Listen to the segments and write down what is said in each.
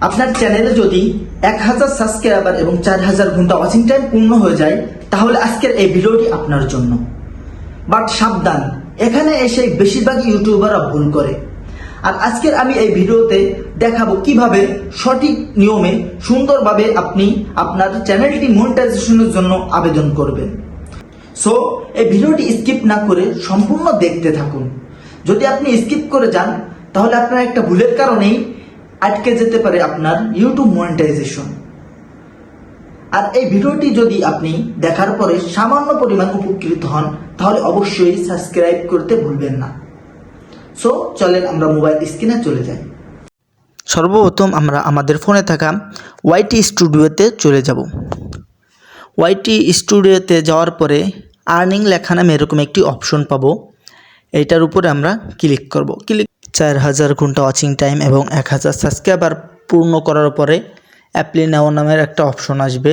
আপনার চ্যানেলে যদি এক হাজার সাবস্ক্রাইবার এবং চার হাজার ঘণ্টা ওয়াচিং টাইম পূর্ণ হয়ে যায়, তাহলে আজকের এই ভিডিওটি আপনার জন্য। বাট সাবধান, এখানে এসে বেশিরভাগ ইউটিউবাররা ভুল করে। আর আজকের আমি এই ভিডিওতে দেখাবো কীভাবে সঠিক নিয়মে সুন্দরভাবে আপনি আপনার চ্যানেলটি মনিটাইজেশনের জন্য আবেদন করবেন। সো এই ভিডিওটি স্কিপ না করে সম্পূর্ণ দেখতে থাকুন। যদি আপনি স্কিপ করে যান, তাহলে আপনার একটা ভুলের কারণেই আটকে যেতে পারে আপনার ইউটিউব মনিটাইজেশন আর এই ভিডিওটি যদি আপনি দেখার পরে সামান্য পরিমাণ উপকৃত হন, তাহলে অবশ্যই সাবস্ক্রাইব করতে ভুলবেন না। সো চলেন আমরা মোবাইল স্ক্রিনে চলে যাই। সর্বপ্রথম আমরা আমাদের ফোনে থাকা ওয়াইটি স্টুডিওতে চলে যাব। ওয়াইটি স্টুডিওতে যাওয়ার পরে আর্নিং লেখা নামে এরকম একটি অপশন পাবো। এটার উপরে আমরা ক্লিক করব। ক্লিক চার হাজার ঘণ্টা ওয়াচিং টাইম এবং এক হাজার সাবস্ক্রাইবার পূর্ণ করার পরে অ্যাপ্লি নাও নামের একটা অপশন আসবে।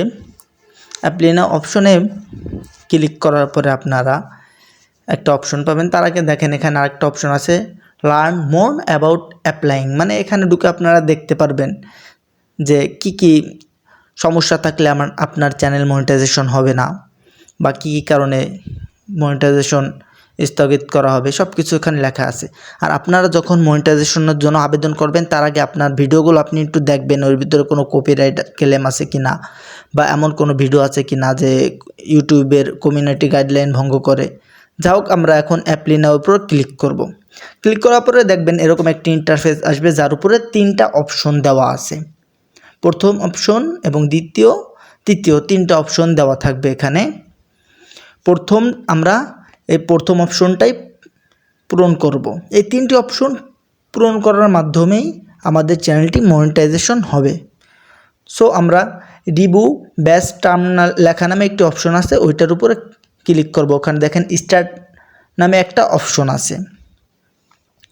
অ্যাপ্লি নাও অপশনে ক্লিক করার পরে আপনারা একটা অপশন পাবেন। তার আগে দেখেন এখানে আরেকটা অপশন আছে লার্ন মোর অ্যাবাউট অ্যাপ্লাইং মানে এখানে ঢুকে আপনারা দেখতে পারবেন যে কি কি সমস্যা থাকলে আমার, আপনার চ্যানেল মনিটাইজেশন হবে না বা কী কী কারণে মনিটাইজেশন স্থগিত করা হবে সব কিছু এখানে লেখা আছে। আর আপনারা যখন মনিটাইজেশনের জন্য আবেদন করবেন, তার আগে আপনার ভিডিওগুলো আপনি একটু দেখবেন, ওর ভিতরে কোনো কপিরাইট ক্লেম আছে কি না বা এমন কোনো ভিডিও আছে কি না যে ইউটিউবের কমিউনিটি গাইডলাইন ভঙ্গ করে। যা হোক, আমরা এখন অ্যাপ্লিনার উপর ক্লিক করব। ক্লিক করার পরে দেখবেন এরকম একটি ইন্টারফেস আসবে, যার উপরে তিনটা অপশন দেওয়া আছে। প্রথম অপশন এবং দ্বিতীয়, তৃতীয় তিনটা অপশন দেওয়া থাকবে এখানে। প্রথম আমরা এই প্রথম অপশনটাই পূরণ করব। এই তিনটি অপশন পূরণ করার মাধ্যমেই আমাদের চ্যানেলটি মনিটাইজেশন হবে। সো আমরা রিবু ব্যাস টার্মিনাল লেখা নামে একটি অপশন আছে, ওইটার উপরে ক্লিক করব। ওখানে দেখেন স্টার্ট নামে একটা অপশন আছে।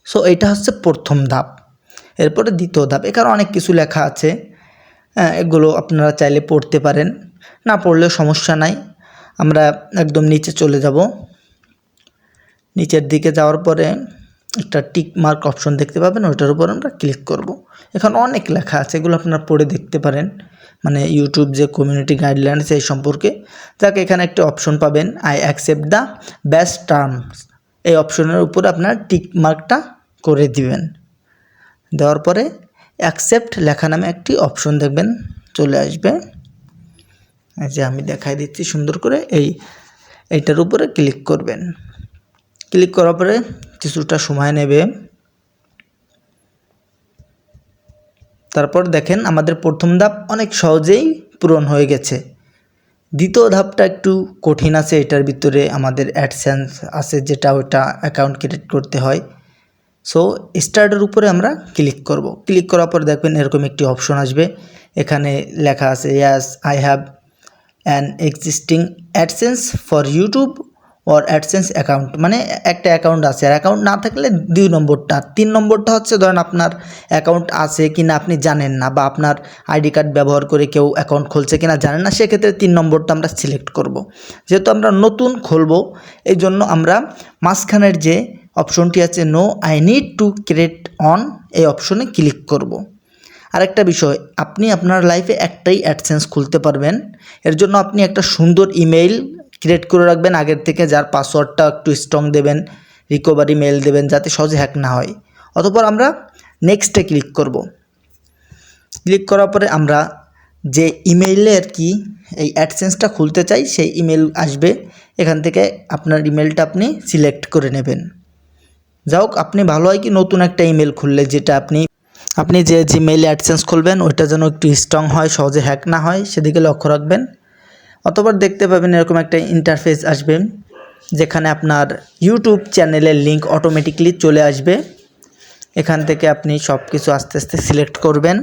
সো এটা হচ্ছে প্রথম ধাপ। এরপরে দ্বিতীয় ধাপ। এখানে অনেক কিছু লেখা আছে। হ্যাঁ এগুলো আপনারা চাইলে পড়তে পারেন। না পড়লেও সমস্যা নাই। আমরা একদম নিচে চলে যাব। নিচের দিকে যাওয়ার পরে একটা টিক মার্ক অপশন দেখতে পাবেন, ওইটার উপর আমরা ক্লিক করব। এখন অনেক লেখা আছে, এগুলো আপনারা পড়ে দেখতে পারেন। মানে ইউটিউব যে কমিউনিটি গাইডলাইন সেই সম্পর্কে। যাকে, এখানে একটা অপশন পাবেন I accept the best terms এই অপশনের উপরে আপনার টিক মার্কটা করে দিবেন। দেওয়ার পরে অ্যাকসেপ্ট লেখা নামে একটি অপশন দেখবেন, চলে আসবে। এই যে আমি দেখাই দিচ্ছি সুন্দর করে, এই, এইটার উপরে ক্লিক করবেন। ক্লিক করার পরে কিছুটা সময় নেবে। তারপর দেখেন আমাদের প্রথম ধাপ অনেক সহজেই পূরণ হয়ে গেছে। দ্বিতীয় ধাপটা একটু কঠিন আছে, এটার ভিতরে আমাদের অ্যাডসেন্স আছে, যেটা ওটা অ্যাকাউন্ট ক্রিয়েট করতে হয়। সো স্টার্টের উপরে আমরা ক্লিক করব। ক্লিক করার পর দেখবেন এরকম একটি অপশন আসবে। এখানে লেখা আছে yes I have an existing AdSense for YouTube or AdSense account মানে একটা অ্যাকাউন্ট আছে আর অ্যাকাউন্ট না থাকলে দুই নম্বরটা তিন নম্বরটা হচ্ছে ধরেন আপনার অ্যাকাউন্ট আছে কি না আপনি জানেন না, বা আপনার আইডি কার্ড ব্যবহার করে কেউ অ্যাকাউন্ট খুলছে কি না জানেন না, সেক্ষেত্রে তিন নম্বরটা আমরা সিলেক্ট করব। যেহেতু আমরা নতুন খুলবো এই জন্য আমরা মাঝখানের যে অপশনটি আছে no I need to create one এই অপশনে ক্লিক করব। আরেকটা বিষয়, আপনি আপনার লাইফে একটাই অ্যাডসেন্স খুলতে পারবেন এর জন্য আপনি একটা সুন্দর ইমেইল ক্রিয়েট করে রাখবেন। আগের থেকে যার পাসওয়ার্ডটা একটু স্ট্রং দেবেন রিকভারি মেল দেবেন যাতে সহজে হ্যাক না হয়। অতপর আমরা নেক্সটে ক্লিক করব। ক্লিক করার পরে আমরা যে ইমেইলে আর কি, এই অ্যাডসেন্সটা খুলতে চাই, সেই ইমেল আসবে। এখান থেকে আপনার ইমেলটা আপনি সিলেক্ট করে নেবেন। যা হোক, আপনি ভালো হয় কি নতুন একটা ইমেল খুললে যেটা আপনি আপনি যে জিমেইলে অ্যাডসেন্স খুলবেন, ওইটা যেন একটু স্ট্রং হয়, সহজে হ্যাক না হয়, সেদিকে লক্ষ্য রাখবেন। অতবার দেখতে পাবেন এরকম একটা ইন্টারফেস আসবে, যেখানে আপনার ইউটিউব চ্যানেলের লিঙ্ক অটোমেটিকলি চলে আসবে। এখান থেকে আপনি সব কিছু আস্তে আস্তে সিলেক্ট করবেন।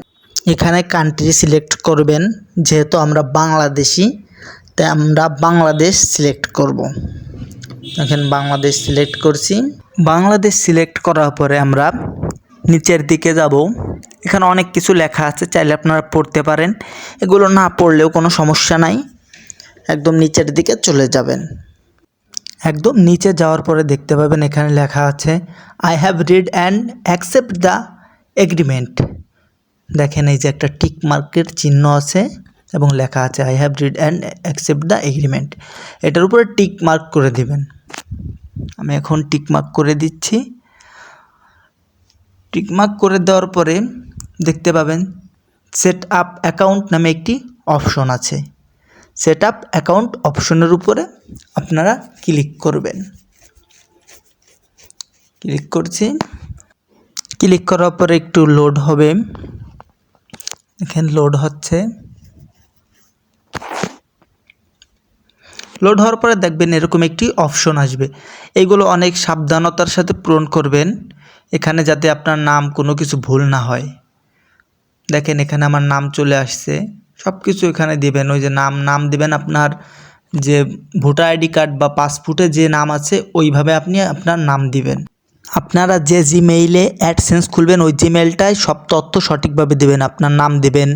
এখানে কান্ট্রি সিলেক্ট করবেন, যেহেতু আমরা বাংলাদেশি, তাই আমরা বাংলাদেশ সিলেক্ট করব। এখন বাংলাদেশ সিলেক্ট করছি। বাংলাদেশ সিলেক্ট করার পরে আমরা নিচের দিকে যাব। এখানে অনেক কিছু লেখা আছে, চাইলে আপনারা পড়তে পারেন। এগুলো না পড়লেও কোনো সমস্যা নাই। একদম নিচের দিকে চলে যাবেন। একদম নিচে যাওয়ার পরে দেখতে পাবেন এখানে লেখা আছে I have read and accept the agreement দেখেন এই যে একটা টিক মার্কের চিহ্ন আছে এবং লেখা আছে I have read and accept the agreement এটার উপরে টিক মার্ক করে দিবেন। আমি এখন টিক মার্ক করে দিচ্ছি। টিক মার্ক করে দেওয়ার পরে দেখতে পাবেন সেট আপ অ্যাকাউন্ট নামে একটি অপশন আছে। সেট আপ অ্যাকাউন্ট অপশনের উপরে আপনারা ক্লিক করবেন। ক্লিক করছি। ক্লিক করার পরে একটু লোড হবে। এখানে লোড হচ্ছে। লোড হওয়ার পরে দেখবেন এরকম একটি অপশন আসবে। এইগুলো অনেক সাবধানতার সাথে পূরণ করবেন, এখানে যাতে আপনার নাম কোনো কিছু ভুল না হয়। দেখেন এখানে আমার নাম চলে আসছে। সব কিছু এখানে দিবেন। ওই যে নাম নাম দিবেন আপনার যে ভোটার আইডি কার্ড বা পাসপোর্টে যে নাম আছে, ওইভাবে আপনি আপনার নাম দিবেন। আপনারা যে জিমেইলে অ্যাডসেন্স খুলবেন, ওই জিমেইলটায় সব তথ্য সঠিকভাবে দেবেন, আপনার নাম দেবেন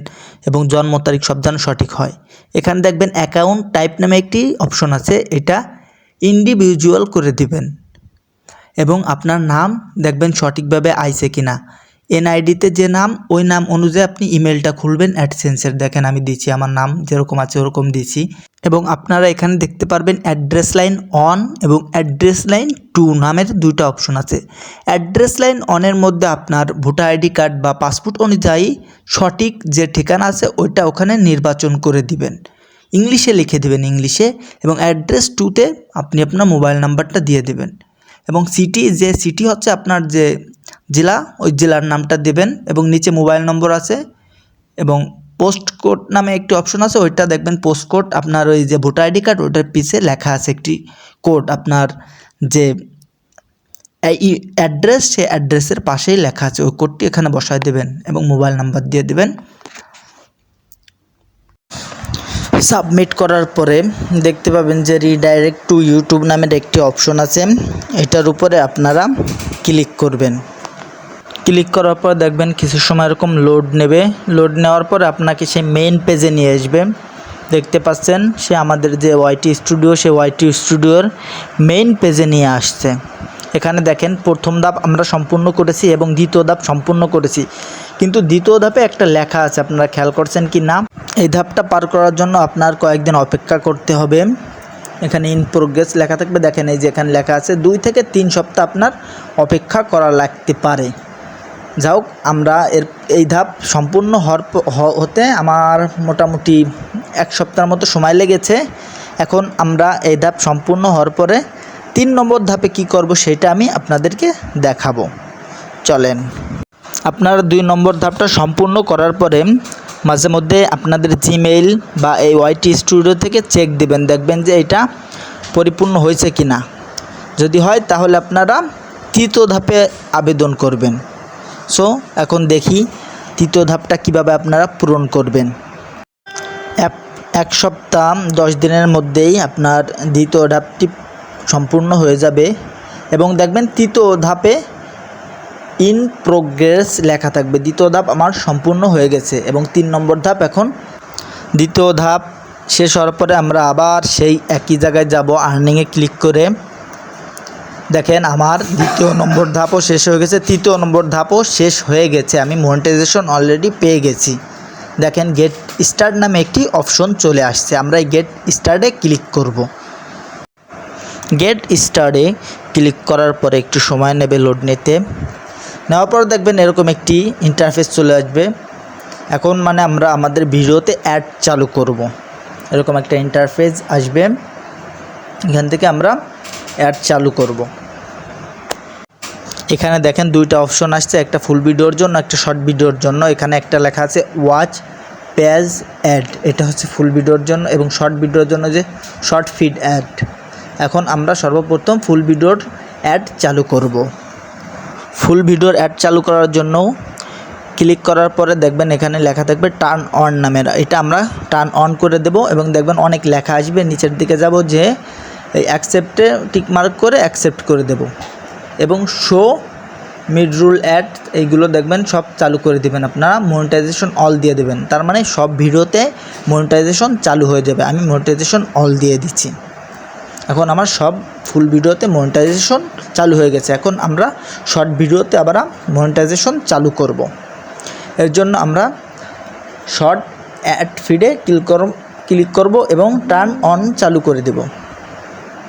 এবং জন্ম তারিখ সব যেন সঠিক হয়। এখানে দেখবেন অ্যাকাউন্ট টাইপ নামে একটি অপশন আছে, এটা ইন্ডিভিজুয়াল করে দিবেন। এবং আপনার নাম দেখবেন সঠিকভাবে আইছে কিনা। এনআইডিতে যে নাম, ওই নাম অনুযায়ী আপনি ইমেলটা খুলবেন, অ্যাডসেন্সের। দেখেন আমি দিচ্ছি, আমার নাম যেরকম আছে ওরকম দিছি এবং আপনারা এখানে দেখতে পারবেন অ্যাড্রেস লাইন অন এবং অ্যাড্রেস লাইন টু নামের দুইটা অপশন আছে। অ্যাড্রেস লাইন অনের মধ্যে আপনার ভোটার আইডি কার্ড বা পাসপোর্ট অনুযায়ী সঠিক যে ঠিকানা আছে, ওইটা ওখানে নির্বাচন করে দিবেন। ইংলিশে লিখে দেবেন ইংলিশে এবং অ্যাড্রেস টুতে আপনি আপনার মোবাইল নাম্বারটা দিয়ে দেবেন। এবং সিটি, যে সিটি হচ্ছে আপনার যে জেলা, ওই জেলার নামটা দেবেন এবং নিচে মোবাইল নম্বর আছে এবং পোস্ট কোড নামে একটি অপশন আছে, ওইটা দেখবেন পোস্ট কোড আপনার ওই যে ভোটার আইডি কার্ড ওইটার পিছে লেখা আছে একটি কোড আপনার যে অ্যাড্রেস সে অ্যাড্রেসের পাশেই লেখা আছে, ওই কোডটি এখানে বসায় দেবেন এবং মোবাইল নাম্বার দিয়ে দেবেন। সাবমিট করার পরে দেখতে পাবেন যে রিডাইরেক্ট টু ইউটিউব নামের একটি অপশন আছে, এটার উপরে আপনারা ক্লিক করবেন। ক্লিক করার পর দেখবেন কিছু সময় এরকম লোড নেবে। লোড নেওয়ার পর আপনাকে সেই মেইন পেজে নিয়ে আসবে। দেখতে পাচ্ছেন, সে আমাদের যে ওয়াইটি স্টুডিও সে ওয়াইটি স্টুডিওর মেইন পেজে নিয়ে আসছে। এখানে দেখেন, প্রথম ধাপ আমরা সম্পূর্ণ করেছি এবং দ্বিতীয় ধাপ সম্পূর্ণ করেছি। কিন্তু দ্বিতীয় ধাপে একটা লেখা আছে, আপনারা খেয়াল করছেন কি না? এই ধাপটা পার করার জন্য আপনার কয়েকদিন অপেক্ষা করতে হবে। এখানে ইন প্রোগ্রেস লেখা থাকবে। দেখেন এই যে এখানে লেখা আছে, দুই থেকে তিন সপ্তাহ আপনার অপেক্ষা করা লাগতে পারে। যাই হোক আমরা এর এই ধাপ সম্পূর্ণ হওয়ার হতে আমার মোটামুটি এক সপ্তাহের মতো সময় লেগেছে। এখন আমরা এই ধাপ সম্পূর্ণ হওয়ার পরে তিন নম্বর ধাপে কি করব সেটা আমি আপনাদেরকে দেখাবো। চলেন। আপনারা দুই নম্বর ধাপটা সম্পূর্ণ করার পরে মাঝে মধ্যে আপনাদের জিমেইল বা এই ওয়াইটি স্টুডিও থেকে চেক দিবেন, দেখবেন যে এটা পরিপূর্ণ হয়েছে কি না যদি হয় তাহলে আপনারা তৃতীয় ধাপে আবেদন করবেন। সো এখন দেখি তৃতীয় ধাপটা কীভাবে আপনারা পূরণ করবেন। এক এক সপ্তাহ, দশ দিনের মধ্যেই আপনার দ্বিতীয় ধাপটি সম্পূর্ণ হয়ে যাবে। এবং দেখবেন তৃতীয় ধাপে ইন প্রোগ্রেস লেখা থাকবে। দ্বিতীয় ধাপ আমার সম্পূর্ণ হয়ে গেছে এবং তিন নম্বর ধাপ এখন। দ্বিতীয় ধাপ শেষ হওয়ার পরে আমরা আবার সেই একই জায়গায় যাব। আর্নিংয়ে ক্লিক করে দেখেন, আমার দ্বিতীয় নম্বর ধাপও শেষ হয়ে গেছে, তৃতীয় নম্বর ধাপও শেষ হয়ে গেছে, আমি মনিটাইজেশন অলরেডি পেয়ে গেছি। দেখেন গেট স্টার্ট নামে একটি অপশন চলে আসছে, আমরা এই গেট স্টার্টে ক্লিক করব। গেট স্টার্টে ক্লিক করার পরে একটু সময় নেবে লোড নিতে। নেওয়ার পর দেখবেন এরকম একটি ইন্টারফেস চলে আসবে। এখন মানে আমরা আমাদের ভিডিওতে অ্যাড চালু করব। এরকম একটা ইন্টারফেস আসবে। এখান থেকে আমরা অ্যাড চালু করব। এখানে দেখেন দুইটা অপশন আসছে, একটা ফুল ভিডিওর জন্য, একটা শর্ট ভিডিওর জন্য। এখানে একটা লেখা আছে ওয়াচ পেজ অ্যাড এটা হচ্ছে ফুল ভিডিওর জন্য এবং শর্ট ভিডিওর জন্য যে শর্ট ফিড অ্যাড এখন আমরা সর্বপ্রথম ফুল ভিডিওর অ্যাড চালু করব। ফুল ভিডিওর অ্যাড চালু করার জন্য ক্লিক করার পরে দেখবেন এখানে লেখা থাকবে টার্ন অন নামের এটা আমরা টার্ন অন করে দেব এবং দেখবেন অনেক লেখা আসবে। নিচের দিকে যাব যে এই অ্যাকসেপ্টে টিক মার্ক করে অ্যাকসেপ্ট করে দেব। এবং শো মিড রুল অ্যাড এইগুলো দেখবেন সব চালু করে দিবেন আপনারা। মনিটাইজেশন অল দিয়ে দেবেন। তার মানে সব ভিডিওতে মনিটাইজেশন চালু হয়ে যাবে। আমি মনিটাইজেশন অল দিয়ে দিচ্ছি। এখন আমার সব ফুল ভিডিওতে মনিটাইজেশন চালু হয়ে গেছে। এখন আমরা শর্ট ভিডিওতে আবার মনিটাইজেশন চালু করব। এর জন্য আমরা শর্ট অ্যাড ফিডে ক্লিক কর ক্লিক করব এবং টার্ন অন চালু করে দেব।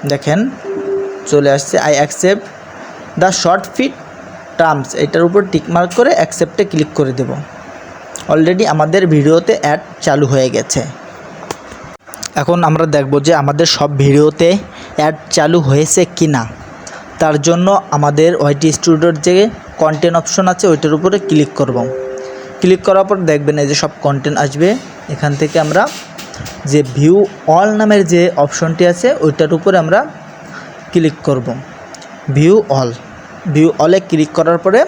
দেখেন, চলে আসছে I accept the short feed terms এটার উপর টিকমার্ক করে অ্যাকসেপ্টে ক্লিক করে দেব। অলরেডি আমাদের ভিডিওতে অ্যাড চালু হয়ে গেছে। এখন আমরা দেখব যে আমাদের সব ভিডিওতে অ্যাড চালু হয়েছে কি না তার জন্য আমাদের ওয়াইটি স্টুডিওর যে কন্টেন্ট অপশন আছে, ওইটার উপরে ক্লিক করব। ক্লিক করার পর দেখবেন এই যে সব কন্টেন্ট আসবে। এখান থেকে আমরা যে ভিউ অল নামের যে অপশনটি আছে, ওইটার উপরে আমরা ক্লিক করব। ভিউ অল ভিউ অলে ক্লিক করার পরে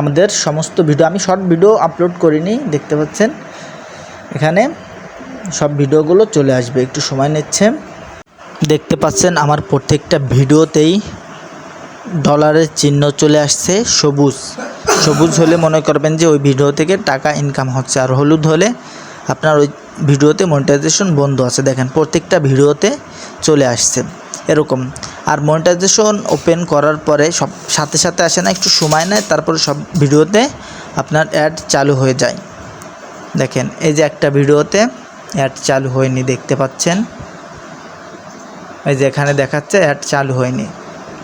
আমাদের সমস্ত ভিডিও আমি শর্ট ভিডিও আপলোড করিনি, দেখতে পাচ্ছেন? এখানে সব ভিডিওগুলো চলে আসবে, একটু সময় নিচ্ছে। দেখতে পাচ্ছেন আমার প্রত্যেকটা ভিডিওতেই ডলারের চিহ্ন চলে আসছে, সবুজ। সবুজ হলে মনে করবেন যে ওই ভিডিও থেকে টাকা ইনকাম হচ্ছে, আর হলুদ হলে আপনার ওই ভিডিওতে মনিটাইজেশন বন্ধ আছে। দেখেন, প্রত্যেকটা ভিডিওতে চলে আসছে। এরকম। আর মনিটাইজেশন ওপেন করার পরে সব, সাথে সাথে আসে না, একটু সময় নেয়, তারপরে সব ভিডিওতে আপনার অ্যাড চালু হয়ে যায়। দেখেন, এই যে একটা ভিডিওতে অ্যাড চালু হয়নি, দেখতে পাচ্ছেন? এই যে এখানে দেখাচ্ছে অ্যাড চালু হয়নি।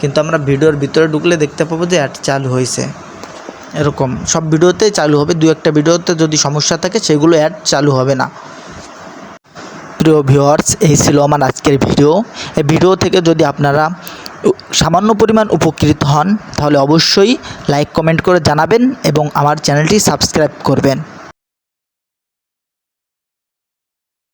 কিন্তু আমরা ভিডিওর ভিতরে ঢুকলে দেখতে পাবো যে অ্যাড চালু হয়েছে। এরকম, সব ভিডিওতেই চালু হবে। দু একটা ভিডিওতে যদি সমস্যা থাকে, সেগুলো অ্যাড চালু হবে না। প্রিয় ভিউয়ার্স, এই ছিল আমার আজকের ভিডিও। এই ভিডিও থেকে যদি আপনারা সামান্য পরিমাণ উপকৃত হন, তাহলে অবশ্যই লাইক কমেন্ট করে জানাবেন এবং আমার চ্যানেলটি সাবস্ক্রাইব করবেন।